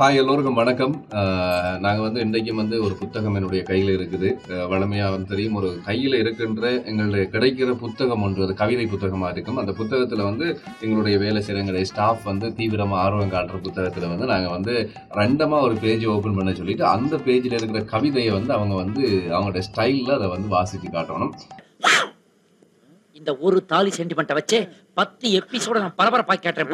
Hi எல்லோருக்கும் வணக்கம். நாங்கள் வந்து இன்றைக்கும் வந்து ஒரு புத்தகம் என்னுடைய கையில் இருக்குது. வளமையாக வந்து தெரியும். ஒரு கையில் இருக்கின்ற எங்களுடைய கிடைக்கிற புத்தகம் ஒன்று அது கவிதை புத்தகமாக இருக்கும். அந்த புத்தகத்தில் வந்து எங்களுடைய வேலை செய்கிற எங்களுடைய ஸ்டாஃப் வந்து தீவிரமாக ஆர்வம் காட்டுற புத்தகத்தில் வந்து நாங்கள் வந்து ரெண்டமாக ஒரு பேஜ் ஓப்பன் பண்ண சொல்லிட்டு அந்த பேஜில் இருக்கிற கவிதையை வந்து அவங்க வந்து அவங்களுடைய ஸ்டைலில் அதை வந்து வாசித்து காட்டணும். இந்த ஒரு தாலி சென்டிமெண்ட்டை வச்சு பத்து எபிசோட நான் பரபரப்பாக கேட்டேன்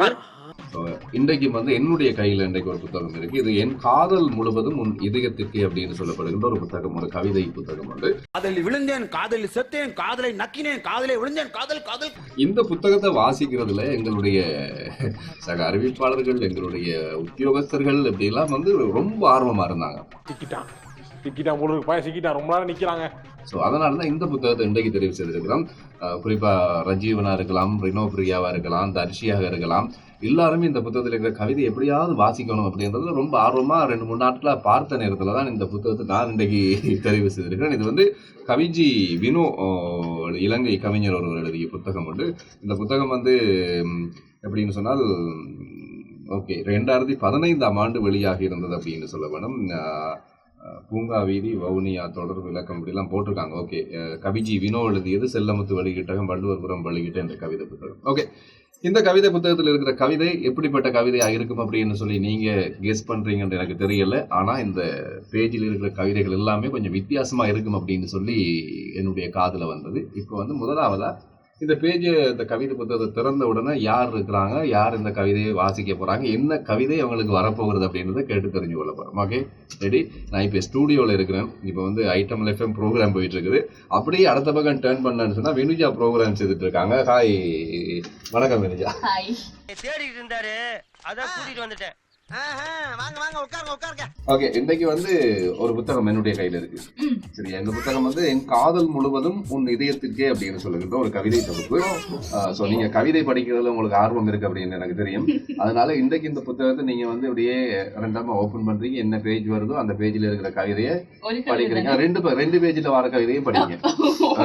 இன்றைக்கும் வந்து என்னுடைய கையில் இன்றைக்கு ஒரு புத்தகம் இருக்கு. இது என் காதல் முழுவதும் உன் இதயத்திற்கு அப்படின்னு சொல்லப்படுகின்ற ஒரு புத்தகம் ஒரு கவிதை புத்தகம் வந்து காதலில் விழுந்தேன் காதலில் செத்தேன் காதலை நக்கினேன் காதலை விழுந்தேன் காதல் காதல். இந்த புத்தகத்தை வாசிக்கிறதுல எங்களுடைய சக அறிவிப்பாளர்கள் எங்களுடைய உத்தியோகஸ்தர்கள் இப்படிலாம் வந்து ரொம்ப ஆர்வமா இருந்தாங்க. சிக்கிட்டான் சிக்கிட்டான் போல இருக்கு பையன் சிக்கிட்டான் ரொம்ப நேரம் நிக்கிறாங்க. ஸோ அதனால தான் இந்த புத்தகத்தை இன்றைக்கு தெரிவு செய்திருக்கிறோம். குறிப்பா ரஜீவனா இருக்கலாம் ரினோ பிரியாவா இருக்கலாம் தர்ஷியாக இருக்கலாம் எல்லாருமே இந்த புத்தகத்தில் இருக்கிற கவிதை எப்படியாவது வாசிக்கணும் அப்படின்றதுல ரொம்ப ஆர்வமாக ரெண்டு மூணு நாட்களாக பார்த்த நேரத்தில் தான் இந்த புத்தகத்தை நான் இன்றைக்கு தெரிவு செய்திருக்கிறேன். இது வந்து கவிஜி வினோ இலங்கை கவிஞர் ஒருவர் எழுதிய புத்தகம் உண்டு. இந்த புத்தகம் வந்து எப்படின்னு சொன்னால் ஓகே ரெண்டாயிரத்தி பதினைந்தாம் ஆண்டு வெளியாகி இருந்தது அப்படின்னு சொல்ல வேணும். பூங்கா வீதி வவுனியா தொடர் விளக்கம் இப்படிலாம் போட்டிருக்காங்க. ஓகே கவிஜி வினோ எழுதியது செல்லமுத்து வெளியிட்டகம் வள்ளுவர்புரம் வெளியிட்ட இந்த கவிதை புத்தகம். ஓகே இந்த கவிதை புத்தகத்தில் இருக்கிற கவிதை எப்படிப்பட்ட கவிதையாக இருக்கும் அப்படின்னு சொல்லி நீங்க கெஸ் பண்றீங்கன்னு எனக்கு தெரியல. ஆனா இந்த பேஜில் இருக்கிற கவிதைகள் எல்லாமே கொஞ்சம் வித்தியாசமா இருக்கும் அப்படின்னு சொல்லி என்னுடைய காதுல வந்தது. இப்போ வந்து முதலாவதா இந்த பேஜ் இந்த கவிதை புத்தகத்தை திறந்த உடனே யார் இருக்கிறாங்க? யார் இந்த கவிதையை வாசிக்க போறாங்க? என்ன கவிதை அவங்களுக்கு வரப்போகிறது அப்படின்றத கேட்டு தெரிஞ்சு கொள்ள போறோம். ஓகே ரெடி நான் இப்போ ஸ்டூடியோவில் இருக்கிறேன். இப்போ வந்து ஐட்டம் எஃப்எம் ப்ரோக்ராம் போயிட்டு இருக்குது அப்படியே அடுத்த பக்கம் டேர்ன் பண்ணேன்னு சொன்னா வினுஜா ப்ரோக்ராம் செய்துட்டு இருக்காங்க ஹாய் வணக்கம் வினுஜா ஹாய் தேடிட்டு இருந்தாரு. அதான் கூட்டிட்டு வந்துட்டேன். வாங்க வாங்க உட்காருங்க உட்காருங்க. ஓகே இன்றைக்கு வந்து ஒரு புத்தகம் என்னுடைய கையில இருக்கு. சரி இந்த புத்தகம் வந்து என் காதல் முழுவதும் உன் இதயத்திற்கே அப்படின்னு சொல்லுகின்ற ஒரு கவிதை தொகுப்பு. ஸோ நீங்க கவிதை படிக்கிறதுல உங்களுக்கு ஆர்வம் இருக்கு அப்படின்னு எனக்கு தெரியும். அதனால இன்றைக்கு இந்த புத்தகத்தை நீங்க வந்து அப்படியே ரெண்டாம ஓபன் பண்றீங்க. என்ன பேஜ் வருதோ அந்த பேஜ்ல இருக்கிற கவிதையை படிக்கிறீங்க. ரெண்டு ரெண்டு பேஜ்ல வர கவிதையை படிங்க.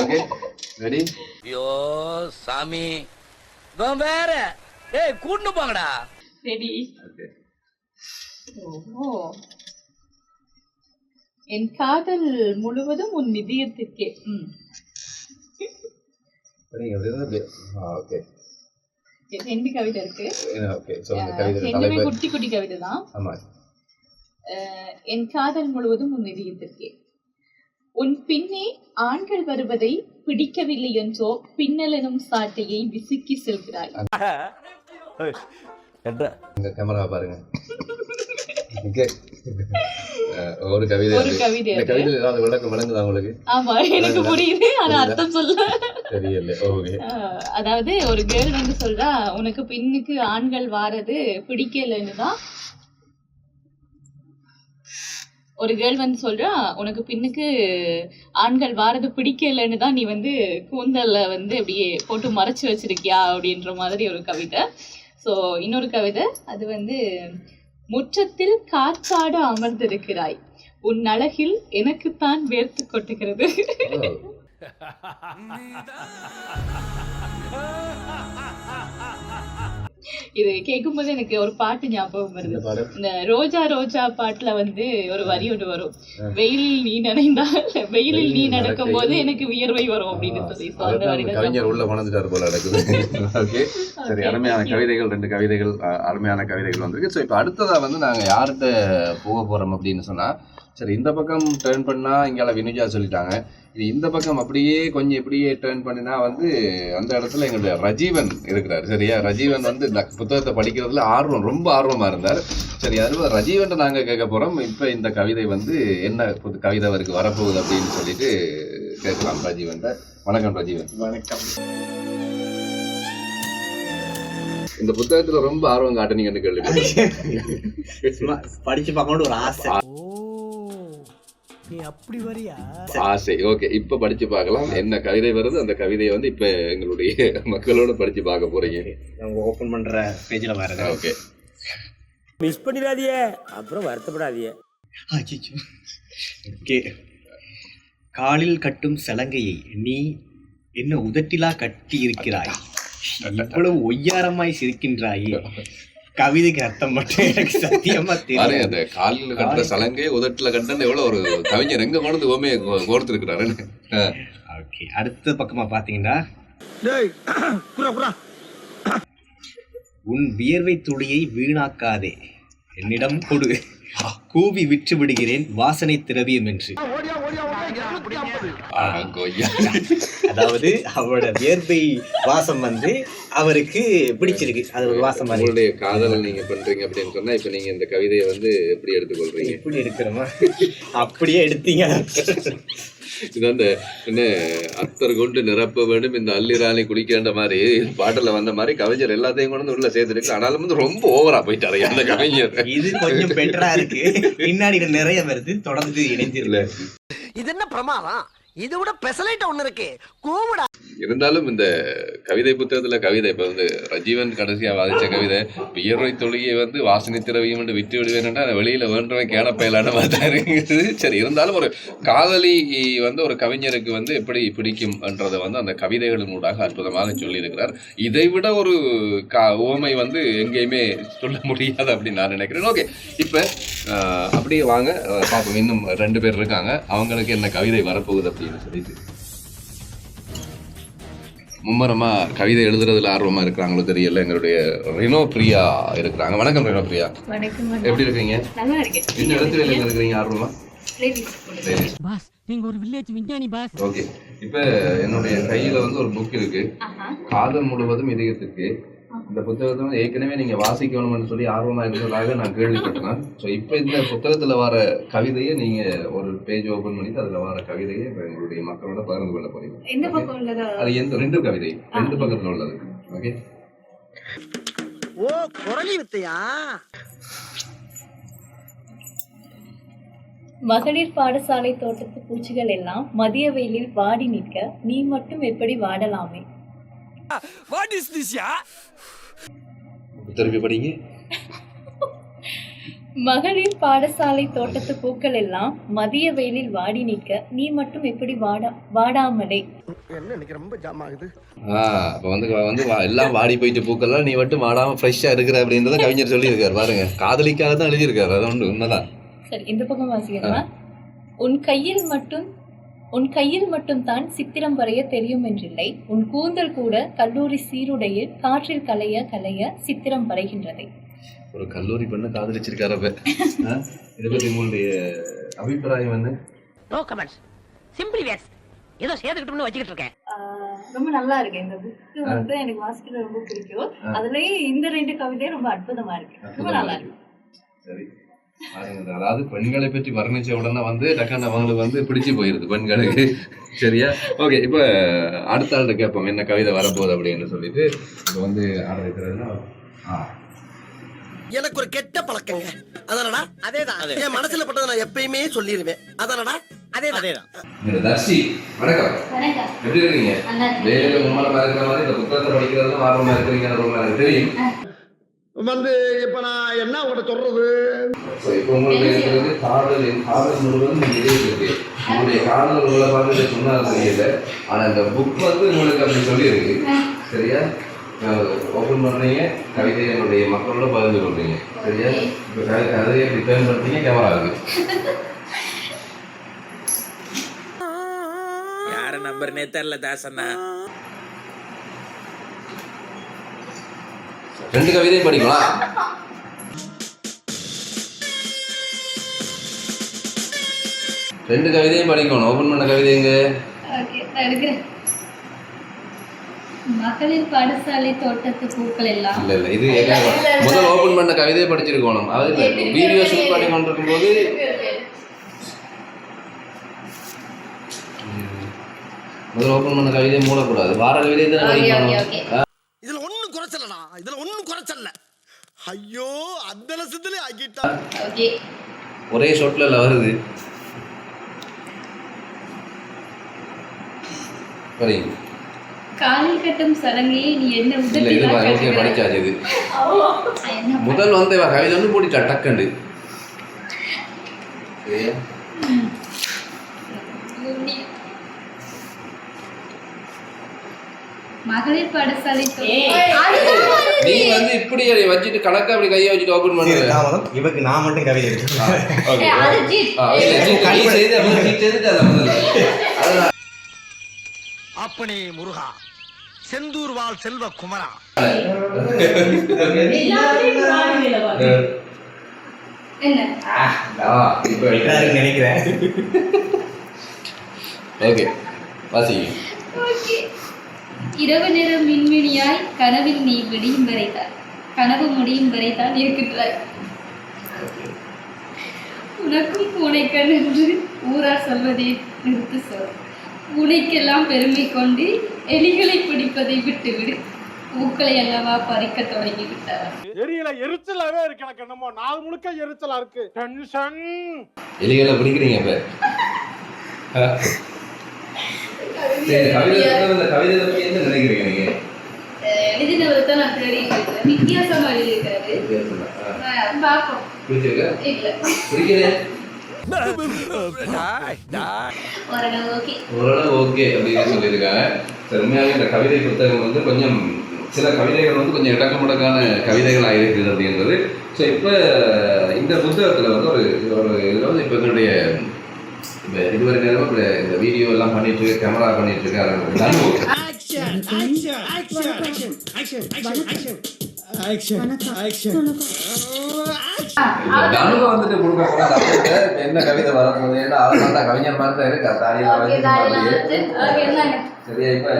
ஓகே ரெடி ஐயோ சாமி. வேற. ஏய் கூட்டு போங்கடா. ரெடி ஓகே ஓ என் காதல் முழுவதும் உன் இதயத்திற்கே. ரெண்டு கவிதை இருக்கு. ரெண்டுமே குட்டி குட்டி கவிதை தான் என் காதல் முழுவதும் உன் இதயத்திற்கே. உன் பின்னே ஆண்கள் வருவதை பிடிக்கவில்லை என்றோ பின்னல் எனும் சாட்டையை விசுக்கி செல்கிறாய். இந்த கேமரா பாருங்க. ஒரு கவிதை இந்த ஏதாவது விளக்கம் விளங்குதா உங்களுக்கு? ஆமா எனக்கு புரியுது. ஆனா அர்த்தம் சொல்ல. தெரியல. ஓகே. அதாவது ஒரு கேர்ள் வந்து சொல்றா உனக்கு பின்னுக்கு ஆண்கள் வாரது பிடிக்கலன்னு தான். ஒரு கேர்ள் வந்து சொல்றா உனக்கு பின்னுக்கு ஆண்கள் வாரது பிடிக்கலன்னு தான் நீ வந்து கூந்தல்ல வந்து அப்படியே போட்டு மறைச்சு வச்சிருக்கியா? அப்படின்ற மாதிரி ஒரு கவிதை. ஸோ இன்னொரு கவிதை. அது வந்து முற்றத்தில் காற்றாட அமர்ந்திருக்கிறாய். உன் அழகில் எனக்குத்தான் வேர்த்து கொட்டுகிறது. இது கேட்கும்போது எனக்கு ஒரு பாட்டு ஞாபகம் வருது. இந்த ரோஜா ரோஜா பாட்டுல வந்து ஒரு வரி ஒன்று வரும். வெயிலில் நீ நனைந்தால் வெயிலில் நீ நடக்கும் போது எனக்கு வியர்வை வரும் அப்படின்னு சொல்லி கவிஞர் உள்ள மணந்துட்டார் போல நடக்குது. சரி அருமையான. கவிதைகள் ரெண்டு கவிதைகள் அருமையான கவிதைகள் வந்திருக்கு. ஸோ இப்போ அடுத்ததா வந்து நாங்க யார்கிட்ட போக போறோம் அப்படின்னு சொன்னா சரி இந்த பக்கம் டேர்ன் பண்ணா இங்கால வினுஜா சொல்லிட்டாங்க. இது இந்த பக்கம் அப்படியே கொஞ்சம் இப்படியே டேர்ன் பண்ணினா வந்து அந்த இடத்துல எங்களுடைய ரஜீவன் இருக்கிறார். சரியா? ரஜீவன் வந்து இந்த புத்தகத்தை படிக்கிறதுல ஆர்வம் ரொம்ப ஆர்வமா இருந்தார். சரி அதுல ரஜீவன் நாங்க கேட்க போறோம். இப்ப இந்த கவிதை வந்து என்ன புது கவிதை அவருக்கு வரப்போகுது அப்படின்னு சொல்லிட்டு கேட்கலாம் ரஜீவன் வணக்கம் ரஜீவன். வணக்கம். இந்த புத்தகத்துல ரொம்ப ஆர்வம் காட்டுனீங்கன்னு கேள்வி படிச்சு பார்க்கணும்னு ஒரு ஆசை. ஆசை. ஓகே இப்ப படிச்சு பார்க்கலாம். என்ன கவிதை வருது? அந்த கவிதையை வந்து இப்ப எங்களுடைய மக்களோட படிச்சு பார்க்க போறீங்க. அவங்க ஓபன் பண்ற பேஜ்ல வரது ஓகே மிஸ் பண்ணிடாதியே அப்புறம் வருத்தப்படாதியே ஓகே காலில் கட்டும் சலங்கையை நீ என்ன உதட்டிலா கட்டி இருக்கிறாய் இவ்வளவு ஒய்யாரமாய் சிரிக்கின்றாயே. கவிதைக்கு அர்த்தம் மட்டும் எனக்கு சத்தியமா தெரியும். அந்த காலில் கட்டுற சலங்கை உதட்டுல கட்டுன்னு எவ்வளவு ஒரு கவிஞர் எங்க கொண்டு ஓமையை கோர்த்துருக்கிறாருன்னு ஓகே அடுத்த பக்கமா பாத்தீங்கன்னா உன் வியர்வை துளியை வீணாக்காதே. என்னிடம் கொடு. கூவி விற்று விடுகிறேன் வாசனை திரவியம் என்று அதாவது அவரோட வியர்வை வாசம் வந்து அவருக்கு பிடிச்சிருக்கு. அது ஒரு வாசம் மாதிரி. உங்களுடைய காதலை நீங்க பண்றீங்க அப்படின்னு சொன்னா இப்ப நீங்க இந்த கவிதையை வந்து எப்படி எடுத்துக்கொள்றீங்க? எப்படி இருக்கிறோமா அப்படியே எடுத்தீங்க. இது அந்த என்ன அத்தர் கொண்டு நிரப்ப வேண்டும் இந்த அல்லிராணி குடிக்கின்ற மாதிரி பாட்டுல வந்த மாதிரி கவிஞர் எல்லாத்தையும் கொண்டு வந்து உள்ள சேர்த்துருக்கு. ஆனாலும் வந்து ரொம்ப ஓவரா போயிட்டாரு அந்த கவிஞர். இது கொஞ்சம் பெட்டரா இருக்கு. பின்னாடி நிறைய வருது தொடர்ந்து இணைஞ்சிருல இது என்ன பிரமாதம்? இது விட பெசலைட் ஒண்ணு இருக்கு. கூவுடா. இருந்தாலும் இந்த கவிதை புத்தகத்துல கவிதை இப்ப வந்து ரஜீவன் கடைசியா வாதிச்ச கவிதை வியர்வை தொழிலை வந்து வாசனை திரவியம் என்று விட்டு விடுவேன் வெளியில வேண்டவன் கேளப்பயலான மாதிரி இருக்குது. சரி இருந்தாலும் ஒரு காதலி வந்து ஒரு கவிஞருக்கு வந்து எப்படி பிடிக்கும்ன்றதை வந்து அந்த கவிதைகளின் ஊடாக அற்புதமாக சொல்லியிருக்கிறார். இதை விட ஒரு கா ஓமை வந்து எங்கேயுமே சொல்ல முடியாது அப்படின்னு நான் நினைக்கிறேன். ஓகே இப்போ அப்படியே வாங்க பார்ப்போம். இன்னும் ரெண்டு பேர் இருக்காங்க. அவங்களுக்கு என்ன கவிதை வரப்போகுது அப்படின்னு சொல்லிட்டு மும்மரமா கவிதை எழுதுறதுல ஆர்வமா இருக்கிறாங்களோ தெரியல எங்களுடைய ரினோ பிரியா இருக்கிறாங்க. வணக்கம் ரினோ பிரியா. வணக்கம் எப்படி இருக்கீங்க? நல்லா இருக்கேன். இந்த இடத்துல எங்க இருக்கிறீங்க ஆர்வமா? பாஸ் நீங்க ஒரு வில்லேஜ் விஞ்ஞானி பாஸ். ஓகே இப்போ என்னுடைய கையில வந்து ஒரு புக் இருக்கு. காதல் முழுவதும் இதயத்துக்கு. இந்த புத்தகத்தை வந்து ஏற்கனவே நீங்க வாசிக்கணும்னு சொல்லி ஆர்வமா இருந்ததாக நான் கேள்விப்பட்டேன் ஸோ இப்போ இந்த புத்தகத்துல வர கவிதையை நீங்க ஒரு பேஜ் ஓபன் பண்ணி அதுல வர கவிதையை இப்ப எங்களுடைய மக்களோட பகிர்ந்து கொள்ள போறீங்க. அது எந்த ரெண்டு கவிதை. ரெண்டு பக்கத்துல உள்ளது. ஓகே ஓ குரலி வித்தையா? மகளிர் பாடசாலை தோட்டத்து பூச்சிகள் எல்லாம் மதிய வெயிலில் வாடி நிற்க நீ மட்டும் எப்படி வாடலாமே? வாட் இஸ் திஸ் யா திருப்பி படிங்க. மகளிர் பாடசாலை தோட்டத்து பூக்கள் எல்லாம் மதிய வெயிலில் வாடி நிற்க நீ மட்டும் எப்படி வாடா வாடாமலே? ரொம்ப ஜாம் ஆகுது. ஆ அப்போ வந்து வந்து வா- எல்லாம் வாடி போயிட்டு பூக்கெல்லாம் நீ மட்டும் வாடாம ஃப்ரெஷ்ஷா இருக்கிற அப்படின்றத கவிஞர் சொல்லியிருக்காரு. பாருங்க காதலிக்காக தான் எழுதியிருக்காரு. அது ஒன்று உண்மைதான். சரி இந்த பக்கம் வாசிக்கிறா உன் கையில் மட்டும் உன் கையில் மட்டும் தான் சித்திரம் வரைய தெரியும் என்றில்லை உன் கூந்தல் கூட கல்லூரி சீருடையில் காற்றில் கலைய கலைய சித்திரம் வரைகின்றதை. ஒரு கல்லூரி பெண்ணை காதலிச்சிருக்காரு அப்ப. ஆ? இதை பத்தி உங்களுடைய அபிப்பிராயம் என்ன? நோ கமெண்ட்ஸ் சிம்பிளி வேர்ட்ஸ் ஏதோ சேர்த்துக்கிட்டோம்னு வச்சுக்கிட்டு இருக்கேன். ரொம்ப நல்லா இருக்கு. இந்த புக்கு வந்து எனக்கு வாசிக்கிறது ரொம்ப பிடிக்கும். அதுலயே இந்த ரெண்டு கவிதையும் ரொம்ப அற்புதமா இருக்கு. ரொம்ப நல்லா இருக்கு. சரி. அதாவது பெண்களை பற்றி வர்ணிச்ச உடனே வந்து டக்குன்னு அவங்களுக்கு வந்து பிடிச்சு போயிருது பெண்களுக்கு. சரியா? ஓகே இப்போ அடுத்த ஆள்கிட்ட கேட்போம் என்ன கவிதை வரப்போகுது அப்படின்னு சொல்லிட்டு. இப்போ வந்து ஆரம்பிக்கிறதுனா எனக்கு ஒரு கெட்ட பழக்கங்க. அதானடா அதேதான். என் மனசுல பட்டதை நான் எப்பயுமே சொல்லிடுவேன் அதானடா அதேதான். அதேதான். தர்ஷி வணக்கம். வணக்கம். எப்படி இருக்கீங்க. வேலையில இருக்கிற மாதிரி இந்த புத்தகத்தை படிக்கிறதுல ஆர்வமா இருக்கிறீங்கன்னு ரொம்ப எனக்கு தெரியும். வந்து இப்ப நான் என்ன உங்கள்கிட்ட சொல்றது? இப்போ உங்களுக்கு இருக்கிறது காதல் காதல் முழுவதும் இருக்கு. உங்களுடைய காதல் உங்களை பார்த்து சொன்னாலும் தெரியல. ஆனா இந்த புக் வந்து உங்களுக்கு அப்படி சொல்லியிருக்கு. சரியா? ஓப்பன் பண்ணீங்க. கவிதையை என்னுடைய மக்களோட பகிர்ந்து கொள்றீங்க சரியா? இப்போ கவி- கதையை டிபெண்ட் பண்ணீங்க கேமரா இருக்கு யார நம்பர்னே தெரியல தாசண்ணா. ரெண்டு கவிதையும் படிக்கலாம். ரெண்டு கவிதையும் படிக்கணும். ஓப்பன் பண்ண கவிதை எங்க? மகளிர் பாடசாலை தோட்டத்து பூக்கள் எல்லாம். இல்ல இல்ல இது ஏற்கனவே முதல் ஓபன் பண்ண கவிதையை படிச்சிருக்கணும். அது வீடியோ ஷூட் பண்ணி கொண்டிருக்கும் போது முதல் ஓபன் பண்ண கவிதையை மூடக்கூடாது. வார கவிதையை தான் படிக்கணும். ஐயோ அந்த லட்சத்துல ஆக்கிட்டா. ஓகே. ஒரே ஷாட்ல இல்ல வருது காலில் கட்டும் நீ என்ன இது முதல் வந்து கவிதை வந்து போட்டிட்டா டக்குண்டு. சரியா? மகளிர் பாடசாலை நீ வந்து இப்படி வச்சுட்டு கணக்கா அப்படி கையை வச்சுட்டு ஓபன் தாமதம் இவக்கு நான் மட்டும் கவிதை முதல்ல அப்பனே முருகா செந்தூர் வாழ் செல்வ குமரா. நினைக்கிறேன். ஓகே இரவு நேர மின்மினியாய் கனவில் நீ விடியும் வரைதான் கனவு முடியும் வரைதான் இருக்கின்றாய். உனக்கும் பூனைக்கண் என்று ஊரார் சொல்வதை நிறுத்து சொல். பூனைக்கெல்லாம் பெருமை கொண்டு எலிகளை பிடிப்பதை விட்டுவிடு. பூக்களை அல்லவா பறிக்க தொடங்கி விட்டார் எரியல எரிச்சலாவே இருக்கு எனக்கு என்னமோ. நாள் முழுக்க எரிச்சலா இருக்கு. டென்ஷன் எலிகளை பிடிக்கிறீங்க இப்ப சரி, கவிதை இந்த கவிதை பத்தி என்ன நினைக்கிறீங்க நீங்க? எழுதினவர் தான் நான் வித்தியாசமா எழுதியிருக்காரு பார்ப்போம். பிடிச்சிருக்கா? ஓரளவு ஓகே. அப்படின்னு சொல்லியிருக்காங்க. சரி, உண்மையாவே இந்த கவிதை புத்தகம் வந்து கொஞ்சம் சில கவிதைகள் வந்து கொஞ்சம் இடக்க முடக்கான கவிதைகளாக இருக்குது அப்படின்றது ஸோ இப்போ இந்த புத்தகத்தில் வந்து ஒரு ஒரு இதில் வந்து இப்போ என்னுடைய இப்போ இதுவரை நேரம் இப்போ இந்த வீடியோ எல்லாம் பண்ணிட்டு கேமரா பண்ணிட்டு இருக்காரு தனு வந்துட்டு கொடுக்க போனா என்ன கவிதை வரப்போகுது ஏன்னா பார்த்தா கவிஞர் மாதிரி தான் இருக்கா. தாடியெல்லாம் சரியா இப்ப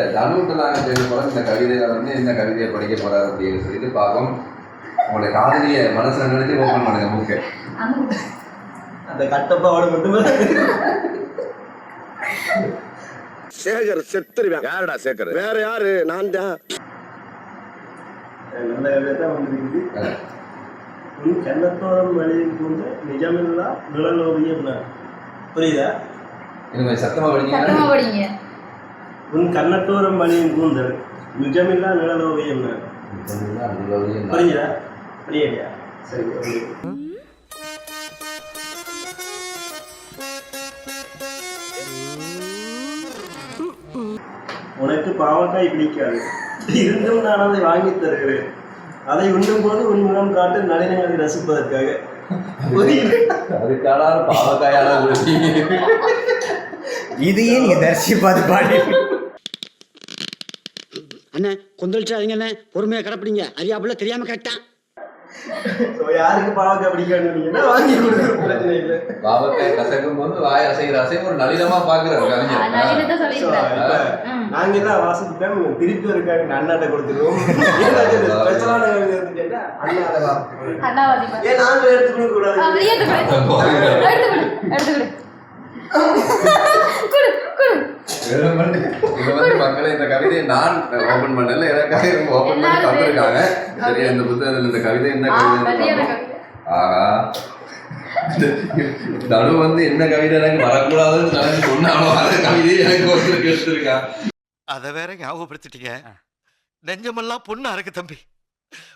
நாங்க பேச போறோம் இந்த கவிதையில வந்து என்ன கவிதையை படிக்க போறாரு அப்படின்னு சொல்லிட்டு பார்ப்போம். உங்களுடைய காதலிய மனசுல நினைச்சு ஓப்பன் பண்ணுங்க புக்கு அந்த கட்டப்பாவோட மட்டுமே சேகர் செத்துருவேன். யாருடா சேகர்? வேற யாரு? நான் தான். கண்ணத்தோரம் வழியில் பூந்த நிஜமில்லா நிழலோவியம் புரியுதா? சத்தமா படிங்க. படிங்க. உன் கண்ணத்தோரம் வழியின் கூந்தல் நிஜமில்லா நிழலோவியம் புரியுதா? புரியலையா? சரி உனக்கு பாவக்காய் பிடிக்காது. இருந்தும் நான் அதை வாங்கி தருகிறேன். அதை உண்ணும் போது உன் முகம் காட்டு நளினங்களை ரசிப்பதற்காக. அதுக்கான பாவக்காயால இதையே நீங்க தரிசி பார்த்து பாடி அண்ணே கொந்தளிச்சாதீங்க அண்ணே. பொறுமையா கிடப்பிடிங்க. அறியாப்புல தெரியாம கேட்டான் So, யாருக்கு பாவக்காய் பிடிக்காதுன்னு வாங்கி கொடுக்குற பிரச்சனை இல்லை. பாவக்காய் கசக்கும் போது வாய் அசைகிற அசைவு ஒரு நளினமா பாக்குறாரு இப்ப நாங்க திருப்பி கவி அண்ணாட்ட கொடுத்துருவோம். ஸ்பெஷலான கேட்டா ஏன் நாங்களும் எடுத்து கொடுக்க கூடாது இது வந்து மக்களை இந்த கவிதையை நான் ஓபன் பண்ணல. எனக்காக இவங்க ஓபன் பண்ணி தந்திருக்காங்க. சரியா இந்த புத்தகத்துல இந்த கவிதை என்ன கவிதை. ஆஹா. தனு வந்து என்ன கவிதை எனக்கு வரக்கூடாதுன்னு சொன்னாலும் அந்த கவிதையை எனக்கு எடுத்திருக்கா. அத வேற ஞாபகப்படுத்திட்டீங்க. நெஞ்சமெல்லாம் பொண்ணா இருக்கு தம்பி.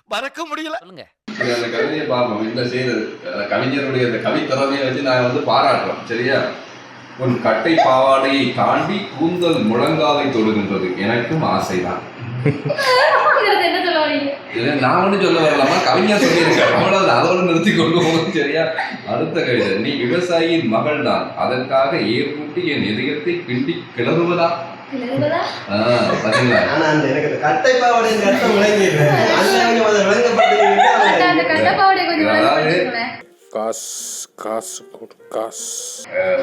மறக்க முடியல. சொல்லுங்க. அந்த கவிதையை பார்ப்போம். என்ன செய்யறது அந்த கவிஞருடைய அந்த கவித்திறமையை வச்சு நான் வந்து பாராட்டுறோம். சரியா? உன் கட்டை பாவாடையை தாண்டி கூந்தல் முழங்காலை தொடுகின்றது. எனக்கும் ஆசைதான். என்ன சொல்ல வரீங்க? இது நான் ஒன்றும் சொல்ல வரலாமா? கவிஞர் சொல்லியிருக்கேன் அவ்வளவு அதோடு நிறுத்தி கொண்டு போகணும் சரியா? அடுத்த கவிதை நீ விவசாயியின் மகள் தான். அதற்காக ஏற்பூட்டி என் இதயத்தை கிண்டி கிளறுவதா? அதாவது-. காசு காசு காசு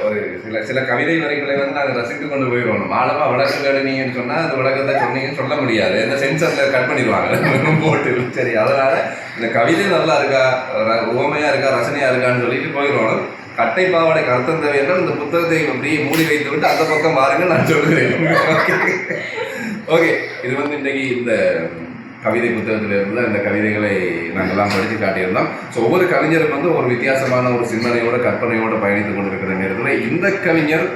ஒரு சில சில கவிதை வரிகளை வந்து நாங்கள் ரசித்து கொண்டு போயிடுவோம் ஆழமா விளக்கம் கேடுனீங்கன்னு சொன்னா அந்த விளக்கத்தை சொன்னீங்கன்னு சொல்ல முடியாது. இந்த சென்சர்ல கட் பண்ணிடுவாங்க. போட்டு சரி அதனால இந்த கவிதை நல்லா இருக்கா? ர- உவமையா இருக்கா? ரசனையா இருக்கான்னு சொல்லிட்டு போயிடுவோம் கட்டை பாவாடை கருத்தம் தேவையான இந்த புத்தகத்தை அப்படியே மூடி வைத்து விட்டு அந்த பக்கம் பாருங்க நான் சொல்கிறேன். ஓகே இது வந்து இன்னைக்கு இந்த கவிதை புத்தகத்தில் இருந்த இந்த கவிதைகளை நாங்கள்லாம் படித்து காட்டியிருந்தோம். ஸோ ஒவ்வொரு கவிஞரும் வந்து ஒரு வித்தியாசமான ஒரு சிந்தனையோட கற்பனையோட பயணித்துக் கொண்டிருக்கிற நேரத்தில் இந்த கவிஞர்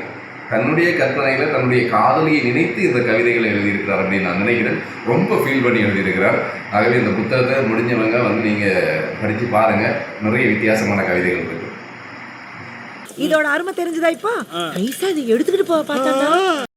தன்னுடைய கற்பனையில தன்னுடைய காதலியை நினைத்து இந்த கவிதைகளை எழுதியிருக்கிறார் அப்படின்னு நான் நினைக்கிறேன். ரொம்ப ஃபீல் பண்ணி எழுதியிருக்கிறார். ஆகவே இந்த புத்தகத்தை முடிஞ்சவங்க வந்து நீங்க படிச்சு பாருங்க. நிறைய வித்தியாசமான கவிதைகள் இருக்கு. இதோட அருமை தெரிஞ்சதா இப்போ? எடுத்துக்கிட்டு போக பார்த்தா